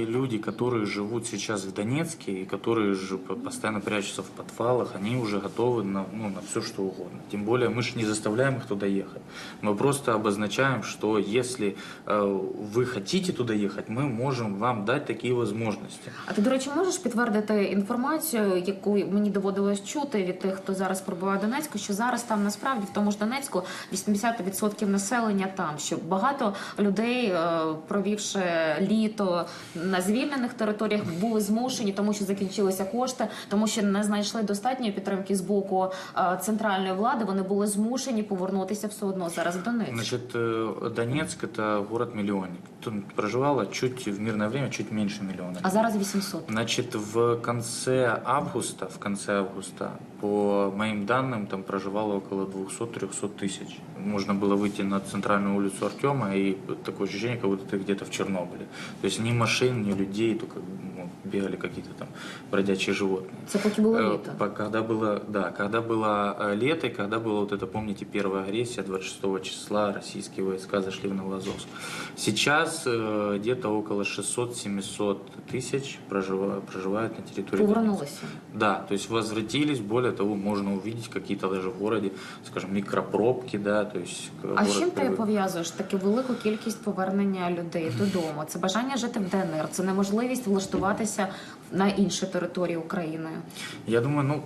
И Люди, которые живут сейчас в Донецке и которые же по- постоянно прячутся в подвалах, они уже готовы на, ну, на все, что угодно. Тем более мы же не заставляем их туда ехать. Мы просто обозначаем, что если э, вы хотите туда ехать, мы можем вам дать такие возможности. А ти, до речі, можеш підтвердити інформацію, яку мені доводилось чути від тих, хто зараз перебуває в Донецьку, що зараз там насправді в тому ж Донецьку 80% населення там, що багато людей, е, провівши літо на звільнених територіях, були змушені, тому що закінчилися кошти, тому що не знайшли достатньої підтримки з боку е, центральної влади. Вони були змушені повернутися все одно зараз в Донецьк. Значит, э, Донецк это город-миллионник. Тут проживало чуть в мирное время чуть меньше миллиона. А зараз 800. Значит, в конце августа, в конце августа, по моим данным, там проживало около 200-300 тысяч. Можно было выйти на центральную улицу Артема, и такое ощущение, как будто ты где-то в Чернобыле. То есть ни машин, ни людей, только ну, бегали какие-то там бродячие животные. Це поки було Э, літо. по- Когда было, да, когда было э, лето, и когда было вот это, помните, первая агрессия 26 числа, российские войска зашли в Новоазовск. Сейчас э, где-то около 600-700 тысяч прожива- проживают на территории Донецка. Повернулися. Да, то есть возвратились, более того, можно увидеть какие-то даже в городе, скажем, микропробки, да, то есть А город з чим ти привык. пов'язуєш таку велику кількість повернення людей додому? Це бажання жити в ДНР, це неможливість влаштуватися на інші території України. Я думаю, ну,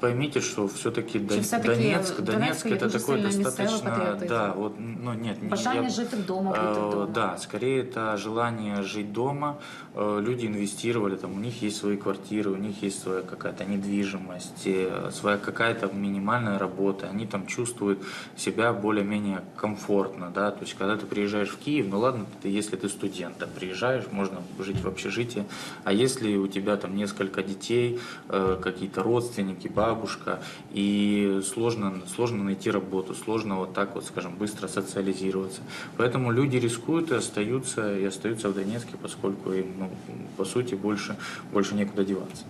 поймите, что все-таки Чи все-таки Донецк, в Донецк Донецку є это дуже такой сильний місцевий достаточно, патріотизм? да, вот, ну нет, не- Бажання я- жити вдома, бути Э, вдома. Да, скорее это желание жить дома. Э, Люди инвестировали, там у них есть свои квартиры, у них есть своя какая-то недвижимость, э, своя какая-то минимальная работа. Они там чувствуют себя более-менее комфортно, да. То есть когда ты приезжаешь в Киев, ну ладно, ты, если ты студент, да, приезжаешь, можно жить в общежитии. А если у тебя там несколько детей, э, какие-то родственники, бабушка, и сложно, сложно найти работу, сложно вот так вот, скажем, быстро социализироваться. Поэтому люди рискуют и остаются, и остаются в Донецке, поскольку им, ну, по сути, больше, больше некуда деваться.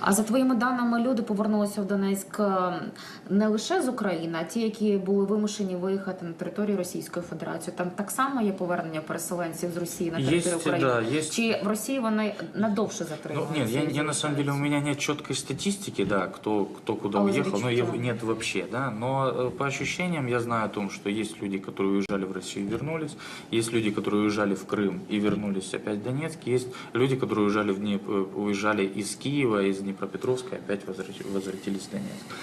А за твоїми даними, люди повернулися в Донецьк е, не лише з України, а ті, які були вимушені виїхати на територію Російської Федерації. Там так само є повернення переселенців з Росії на територію Есть, України. да, есть. Чи в Росії вони надовше Ну, затримуються? нет, я, і я на самом деле у залишаються? меня нет четкой статистики, да, кто, кто куда А уехал, но ее озвучите? нет вообще, да. Но э, по ощущениям я знаю о том, что есть люди, которые уезжали в Россию и вернулись, есть люди, которые уезжали в Крым и вернулись опять в Донецк, есть люди, которые уезжали, в Днеп... э, уезжали из Киева, из Днепропетровска опять возвратились в Донецк.